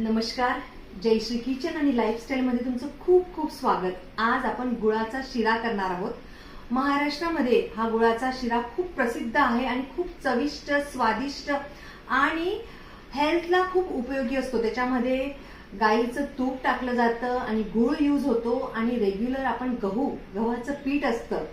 नमस्कार. जय श्री किचन आणि लाईफस्टाईलमध्ये तुमचं खूप खूप स्वागत. आज आपण गुळाचा शिरा करणार आहोत. महाराष्ट्रामध्ये हा गुळाचा शिरा खूप प्रसिद्ध आहे आणि खूप चविष्ट स्वादिष्ट आणि हेल्थला खूप उपयोगी असतो. त्याच्यामध्ये गाईचं तूप टाकलं जातं आणि गुळ यूज होतो आणि रेग्युलर आपण गहू गव्हाचं पीठ असतं.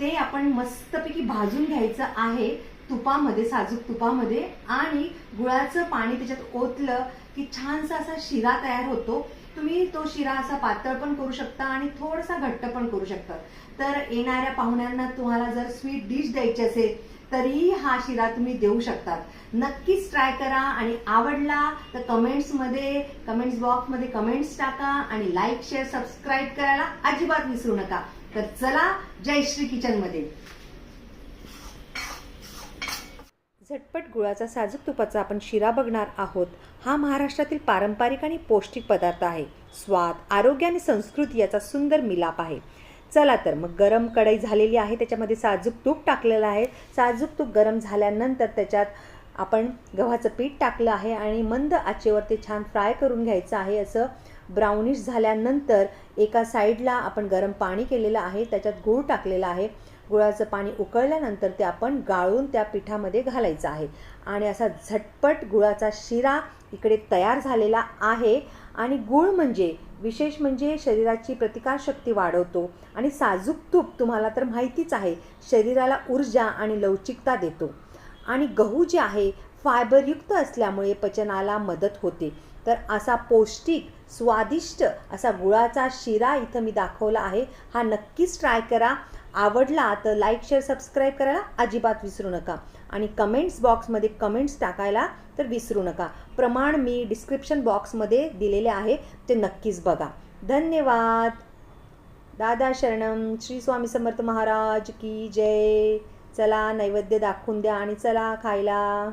ते आपण मस्तपैकी भाजून घ्यायचं आहे. तुपामध्ये साजूक तुपामध्ये आणि गुळाचं पाणी त्याच्यात ओतलं की छानसा असा शिरा तयार होतो. तुम्ही तो शिरा असा पातळ पण करू शकता आणि थोडासा घट्ट पण करू शकता. तर येणाऱ्या पाहुण्यांना तुम्हाला जर स्वीट डिश द्यायची असेल तरीही हा शिरा तुम्ही देऊ शकतात नक्कीच ट्राय करा आणि आवडला तर कमेंट्समध्ये कमेंट्स बॉक्समध्ये कमेंट्स टाका आणि लाईक शेअर सबस्क्राईब करायला अजिबात विसरू नका. तर चला जय श्री किचन झटपट गुळाचा साजूक तुपाचा आपण शिरा बघणार आहोत. हा महाराष्ट्रातील पारंपरिक आणि पौष्टिक पदार्थ आहे. स्वाद आरोग्य आणि संस्कृती याचा सुंदर मिलाप आहे. चला तर मग गरम कढई झालेली आहे त्याच्यामध्ये साजूक तूप टाकलेलं आहे. साजूक तूप गरम झाल्यानंतर त्याच्यात आपण गव्हाचं पीठ टाकलं आहे आणि मंद आचेवर ते छान फ्राय करून घ्यायचं आहे. असं ब्राउनिश झाल्यानंतर एका साईडला आपण गरम पाणी केलेलं आहे त्याच्यात गूळ टाकलेला आहे. गुळाचं पाणी उकळल्यानंतर ते आपण गाळून त्या पिठामध्ये घालायचं आहे. आणि असा झटपट गुळाचा शिरा इकडे तयार झालेला आहे. आणि गुळ म्हणजे विशेष म्हणजे शरीराची प्रतिकारशक्ती वाढवतो. आणि साजूक तूप तुम्हाला तर माहितीच आहे शरीराला ऊर्जा आणि लवचिकता देतो. आणि गहू जे आहे फायबरयुक्त असल्यामुळे पचनाला मदत होते. तर असा पौष्टिक स्वादिष्ट असा गुळाचा शिरा इथं मी दाखवला आहे. हा नक्कीच ट्राय करा. आवडला तर लाईक शेअर सबस्क्राईब करायला अजिबात विसरू नका. आणि कमेंट्स बॉक्समध्ये कमेंट्स टाकायला तर विसरू नका. प्रमाण मी डिस्क्रिप्शन बॉक्समध्ये दिलेले आहे. ते नक्कीच बघा. धन्यवाद. दादा शरणम. श्री स्वामी समर्थ महाराज की जय. चला नैवेद्य दाखवून द्या आणि चला खायला.